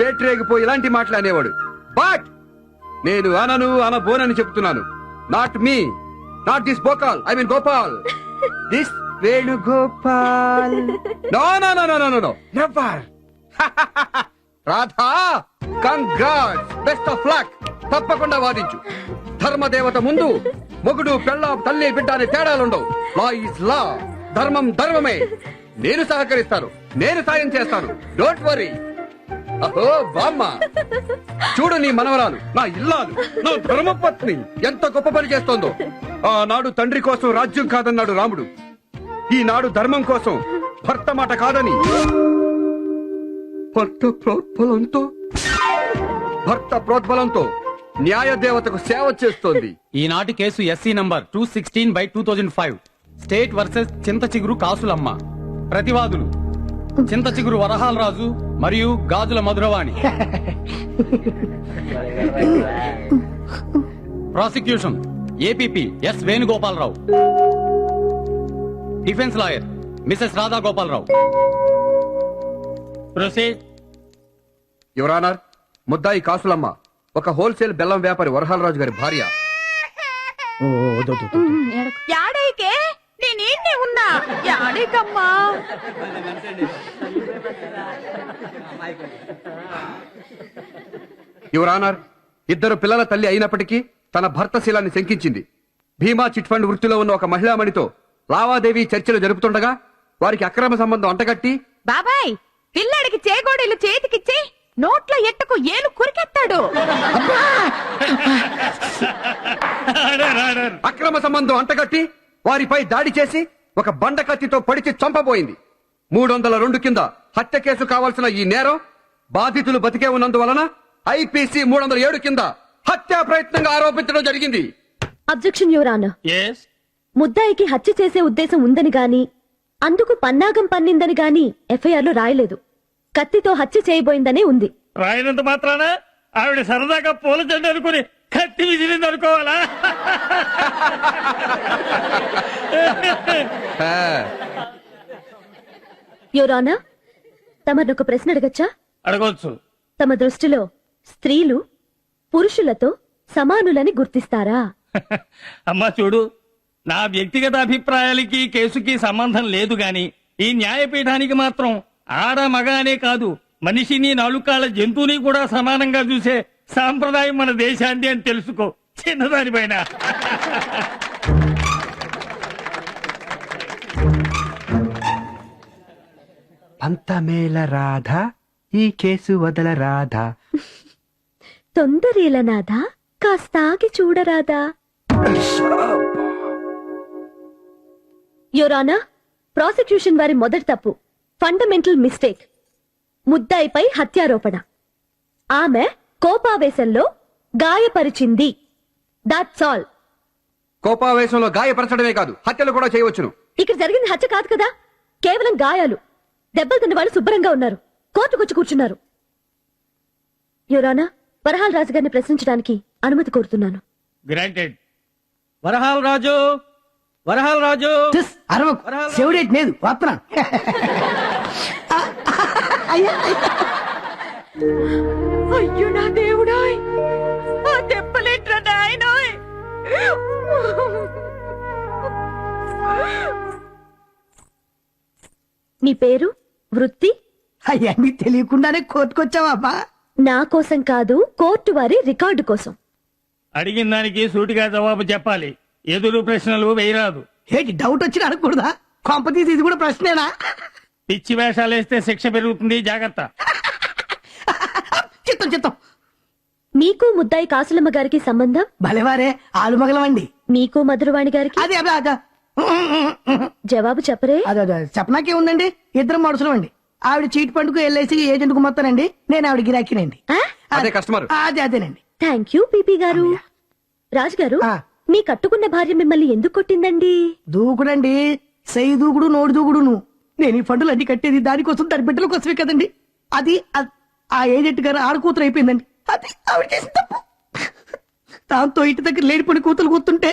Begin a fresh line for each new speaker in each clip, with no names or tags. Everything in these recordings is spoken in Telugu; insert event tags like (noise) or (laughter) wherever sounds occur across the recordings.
పేట్రేగిపోయి ఇలాంటి మాటలు అనేవాడు. బట్ నేను అనను అనబోనని చెప్తున్నాను. Not me not this Gopal I mean Gopal this Venugopal no no no no no no never Radha congrats best of luck తప్పకుండా వాదించు. ధర్మదేవత ముందు మొగుడు పెళ్ళ తల్లి బిడ్డ అనే తేడాలుండవు. లా ఇస్ లా ధర్మం ధర్మమే. నేను సహకరిస్తాను. నేను సాయం చేస్తాను. డోంట్ వరీ అహో బామ్మ చూడు నీ మనవరాలు నా ఇల్లాలు నా ధర్మపత్ని ఎంత గొప్ప పని చేస్తోందో. ఆనాడు తండ్రి కోసం రాజ్యం కాదన్నాడు రాముడు. ఈనాడు ధర్మం కోసం భర్త మాట కాదని. భర్త ప్రోద్బలంతో? భర్త ప్రోద్బలంతో న్యాయ దేవతకు సేవ చేస్తోంది.
ఈనాటి case SC number two sixteen by two thousand five state versus Chinta Chiguru Kasulamma. ప్రతివాదులు Chinta Chiguru Varahala Raju మరియు Gajula Madhuravani. Prosecution. APP S Venugopalarao. Defence lawyer Mrs Radha Gopalarao proceed
your honour ముద్దాయి కాసులమ్మ ఒక హోల్సేల్ బెల్లం వ్యాపారి వరహాలరాజు గారి భార్య.
నేనేంటి ఉన్నా? యాడేకమ్మా
ఇద్దరు పిల్లల తల్లి అయినప్పటికీ తన భర్త శీలాన్ని శంకించింది. భీమా చిట్ ఫండ్ వృత్తిలో ఉన్న ఒక మహిళామణితో లావాదేవీ చర్చలు జరుపుతుండగా వారికి అక్రమ సంబంధం అంటగట్టి
బాబాయ్ పిల్లాడికి చేగోడీలు చేతికిచ్చి నోట్లో ఎట్టుకు ఏలు కురికెత్తాడు.
అక్రమ సంబంధం అంటగట్టి వారిపై దాడి చేసి ఒక బండ కత్తితో పొడిచి చంపబోయింది. మూడు వందల రెండు కింద హత్య కేసు కావాల్సిన ఈ నేరం బాధితులు బతికే ఉన్నందువలన ఐపీసీ మూడు వందల ఏడు కింద హత్యా ప్రయత్నంగా ఆరోపించడం జరిగింది.
అబ్జెక్షన్ ముద్దాయికి హత్య చేసే ఉద్దేశం ఉందని గాని అందుకు పన్నాగం పన్నిందని గాని ఎఫ్ఐఆర్లో రాయలేదు. కత్తితో హత్య చేయబోయిందనే ఉంది.
రాయనంత మాత్రాన ఆవిడ సరదాగా పూల చెండు అనుకుని కత్తి విసిరింది అనుకోవాలా?
ఆ,
యువర్ ఆనర్ తమరినొక ప్రశ్న అడగచ్చా?
అడగొచ్చు
తమ దృష్టిలో స్త్రీలు పురుషులతో సమానులని గుర్తిస్తారా?
అమ్మా చూడు నా వ్యక్తిగత అభిప్రాయాలకి కేసుకి సంబంధం లేదు గాని ఈ న్యాయపీఠానికి మాత్రం ఆడ మగ అనే కాదు మనిషిని నాలుకాళ్ళ జంతువుని కూడా సమానంగా చూసే సాంప్రదాయం మన దేశాంది అని తెలుసుకో. చిన్నదానిపైన.
పంతమేల రాధ ఈ కేసు వదల రాధ.
తొందరేలనాదా కాస్తాగి చూడరాదా. యువరానా ప్రాసిక్యూషన్ వారి మొదటి తప్పు. ఫండమెంటల్ మిస్టేక్ ముద్దాయిపై హత్యారోపణ. ఆమె కోపావేశంలో గాయపరిచింది. దాట్స్ ఆల్
కోపావేశంలో గాయపరచడమే కాదు హత్యలు కూడా చేయవచ్చును.
ఇక్కడ జరిగింది హత్య కాదు కదా? కేవలం గాయాలు. దెబ్బలు తిన్న వాళ్ళు శుభ్రంగా ఉన్నారు. కోర్టుకొచ్చి కూర్చున్నారు. యువరానా వరహాల్ రాజు గారిని ప్రశ్నించడానికి అనుమతి కోరుతున్నాను.
గ్రాంటెడ్
వరహాల రాజు! వరహాల రాజు!
అరవకు. చెవిడేటి లేదు (laughs)
అయ్యో. నా దేవుడాయ్! ఆ దెబ్బలేట్రా నాయనోయ్!
మీ పేరు? వృత్తి?
అవన్నీ తెలియకుండానే కోర్టుకొచ్చావా
నా కోసం కాదు కోర్టు వారి రికార్డు కోసం.
అడిగిన దానికి సూటిగా జవాబు చెప్పాలి. ఎదురు ప్రశ్నలు వేయరాదు.
ఏంటి డౌట్ వచ్చి అడగకూడదా? కొంపతీసి ఇది కూడా ప్రశ్నేనా?
పిచ్చి వేషాలు వేస్తే శిక్ష పెరుగుతుంది జాగ్రత్త.
చిత్తం చిత్తం
మీకు ముద్దాయి కాసులమ్మ గారికి సంబంధం?
భలేవారే ఆలు మగలవండి.
మీకు మధురవాణి గారికి?
అదే అదే అదే.
జవాబు చెప్పరే.
అదే అదే. చెప్పనాకే ఉందండి ఇద్దరు మనుషులు అండి ఆవిడ చీట్ పండుగ ఎల్ఐసి ఏజెంట్కు మొత్తానండి. నేను ఆవిడ గిరాకీనండి.
అదే కస్టమర్.
అదే అదేనండి.
థ్యాంక్ యూ పీపీ గారు. రాజు గారు
ఆ.
మీ కట్టుకున్న భార్య మిమ్మల్ని ఎందుకు కొట్టిందండి?
దూకుడండి. సై దూకుడు నోడు దూకుడును. నేను ఈ ఫండ్లు అన్ని కట్టేది దానికోసం దాని బిడ్డల కోసమే కదండి. అది అ- ఆ ఏజెంట్ గారు ఆడ కూతురు అయిపోయిందండి. అది ఆవిడ చేసిన తప్పు. దాంతో ఇంటి దగ్గర లేడిపోయిన కూతురు కూతుంటే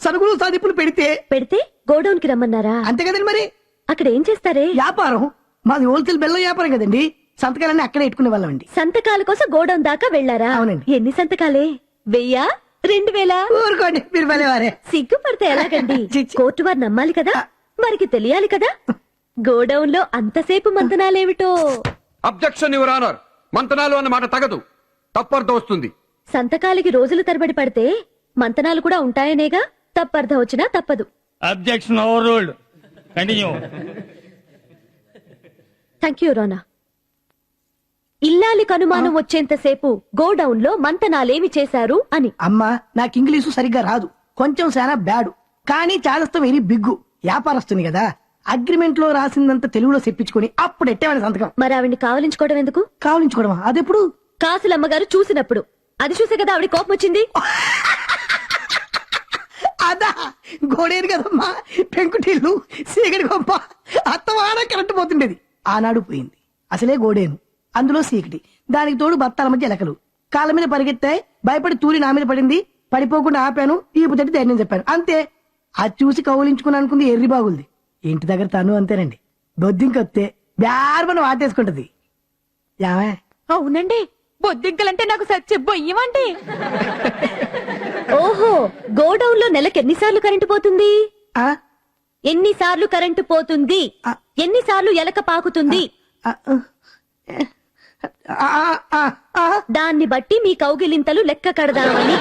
సరుకులు సాధింపులు పెడితే
పెడితే గోడౌన్కి రమ్మన్నారా?
అంతే కదండి మరి.
అక్కడ ఏం చేస్తారే?
వ్యాపారం. మాది హోల్సేల్ బెల్లం వ్యాపారం కదండి. సంతకాలన్నీ అక్కడే పెట్టుకునే వాళ్ళం అండి.
సంతకాల కోసం గోడౌన్ దాకా వెళ్ళారా
అవునండి.
ఎన్ని సంతకాలే? వెయ్యా? రెండు వేలా?
ఊరుకోండి మీరు భలేవారే.
సిగ్గుపడితే ఎలాగండి. (laughs) కోర్టు వారు నమ్మాలి కదా? వారికి తెలియాలి కదా? గోడౌన్లో అంతసేపు మంతనాలేమిటో?
అబ్జెక్షన్ యువర్ ఆనర్ మంతనాలు అన్న మాట తగదు. తప్పర్థం వస్తుంది.
సంతకాలకి రోజులు తరబడి పడితే మంతనాలు కూడా ఉంటాయనేగా? తప్పర్థం వచ్చినా తప్పదు.
Objection overruled continue
thank you రోనా ఇల్లాలికి అనుమానం వచ్చేంతసేపు గోడౌన్లో మంతనాలేమి చేశారు అని.
అమ్మా నాకు ఇంగ్లీషు సరిగ్గా రాదు. కొంచెం చాలా బ్యాడు. కానీ చాలస్తం వెరీ బిగ్గు. వ్యాపారస్తుంది కదా. అగ్రిమెంట్లో రాసిందంత తెలుగులో చెప్పించుకొని అప్పుడు ఎట్టేవాడి సంతకం.
మరి ఆవిడ్ని కావలించుకోవడం ఎందుకు?
కావలించుకోవడమా? అదెప్పుడు?
కాసులమ్మగారు చూసినప్పుడు. అది చూసే కదా ఆవిడ కోపం వచ్చింది?
అదా గోడేరు కదమ్మా. పెంకుటిల్లు సీగడి గొప్ప. అత్తవాడ కరెంట్ పోతుండేది. ఆనాడు పోయింది. అసలే గోడేను అందులో సీకటి. దానికి తోడు బత్తాల మధ్య ఎలకలు. కాళ్ళ మీద పరిగెత్తాయి భయపడి తూరి నా మీద పడింది. పడిపోకుండా ఆపాను. ఈపు తట్టి ధైర్యం చెప్పాను. అంతే. అది చూసి కౌలించుకుని అనుకుంది ఎర్రి బాగుంది ఇంటి దగ్గర తను అంతేనండి. బొద్దింకొత్తే బ్యార్మను వాటేసుకుంటది. యావే
అవునండి. బొద్దింకలంటే నాకు సచ్చే బొయ్యమండి
ఓహో గోడౌన్లో నెలకు ఎన్నిసార్లు కరెంటు పోతుంది?
ఆ,
ఎన్నిసార్లు కరెంటు పోతుంది. ఎన్నిసార్లు ఎలక పాకుతుంది?
ఆ, ఆ, ఆ, ఆ, ఆ.
దాన్ని బట్టి మీ కౌగిలింతలు లెక్క కడదామని.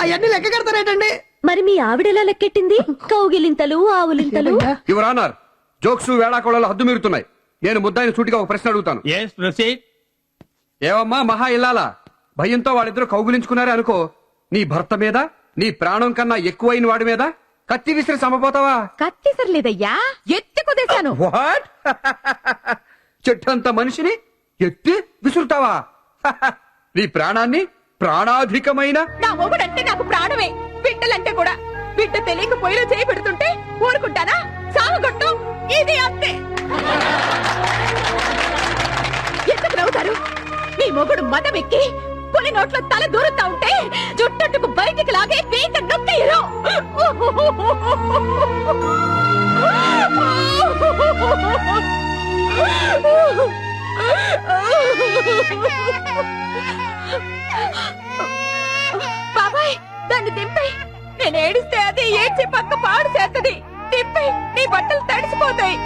అవన్నీ లెక్క కడతారేటండి?
మరి మీ ఆవిడెలా లెక్కెట్టింది? కౌగిలింతలు ఆవులింతలు?
యువర్ ఆనర్ జోక్స్ వేళాకోళాలు హద్దు మీరుతున్నాయి. నేను ముద్దాయిని సూటిగా ఒక ప్రశ్న అడుగుతాను. ఏవమ్మా మహా ఇల్లాలా? భయంతో వాళ్ళిద్దరూ కౌగులించుకున్నారే అనుకో. నీ భర్త మీద నీ ప్రాణం కన్నా ఎక్కువైన వాడి మీద కత్తి విసిరి సమపోతావా
కత్తిసర్లేదయ్యా ఎత్తి కుదేశాను.
వాట్ (laughs) చెట్టంత మనిషిని ఎత్తి విసురుతావా? (laughs) నీ ప్రాణాన్ని ప్రాణాధికమైన
నా మొగుడంటే నాకు ప్రాణమే. బిడ్డలంటే కూడా బిడ్డ తెలియక పొయ్యిలో చేయి పెడుతుంటే ఊరుకుంటానా? సాగుగొట్టు. ఇది అంతే. ఎందుకు నవ్వుతారు? మీ మొగుడు మదం ఎక్కి పులి నోట్లో తల దూరుతా ఉంటే జుట్టట్టుకు బయటికి లాగే పీక నొక్కిరు Oh దాన్ని దింపై నేను ఏడిస్తే అది ఏడ్చి పక్క పాడు చేస్తది. దింపై నీ బట్టలు తడిసిపోతాయి.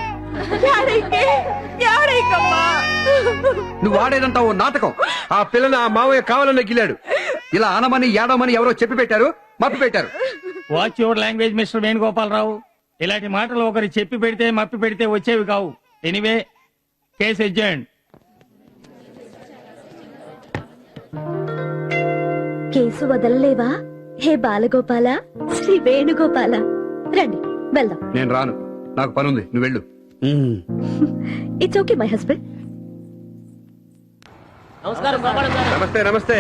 నువ్వు ఆడేదంతా ఓ నాటకం. ఆ పిల్లని ఆ మావయ్య కావాలని గిల్లాడు. ఇలా అనమని ఏడమని ఎవరో చెప్పి పెట్టారు మప్పి పెట్టారు.
Watch your language mister Venugopalarao ఇలాంటి మాటలు ఒకరు చెప్పి పెడితే మప్పి పెడితే వచ్చేవి కావు. ఎనివే కేసు ఎడ్జెంట్
కేసు వదలలేవా? హే బాలగోపాల శ్రీ వేణుగోపాల. రండి వెళ్దాం.
నేను రాను. నాకు పనుంది. నువ్వు వెళ్ళు.
ఇట్స్ ఓకే మై హస్బెండ్
నమస్తే నమస్తే.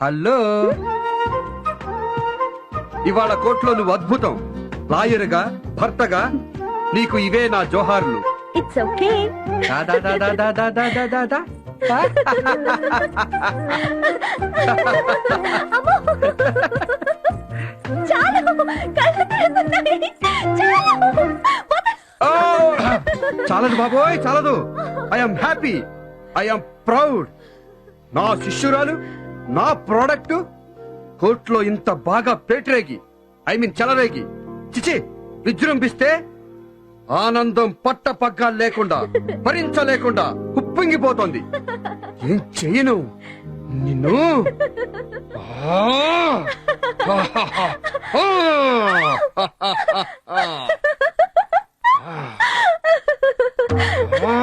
హలో. ఇవాళ కోర్టులో నువ్వు అద్భుతం. లాయర్గా భర్తగా నీకు ఇవే నా జోహార్లు. చాలదు బాబోయ్ చాలదు. ఐఎమ్ హ్యాపీ ఐఎమ్ ప్రౌడ్ నా శిష్యురాలు నా ప్రోడక్ట్ కోర్టులో ఇంత బాగా పేటరేగి ఐ మీన్ చెలరేగి చిచి విజృంభిస్తే ఆనందం పట్ట పగ్గాలు లేకుండా భరించలేకుండా ఉప్పొంగిపోతోంది ఏం చెయ్యను? నిన్ను? ఆ!
అబ్బా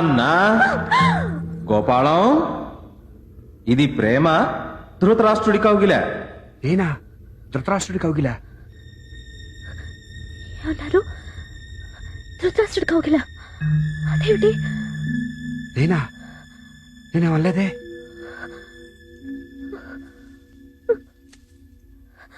అన్నా. గోపాలం ఇది ప్రేమ. ధృతరాష్ట్రుడి కౌగిల.
నేనా ధృతరాష్ట్రుడి కౌగిలా.
ఏమన్నారు? ధృతరాష్ట్రుడు కౌగిల. అదేమిటి?
నేనా నేనే వల్లేదే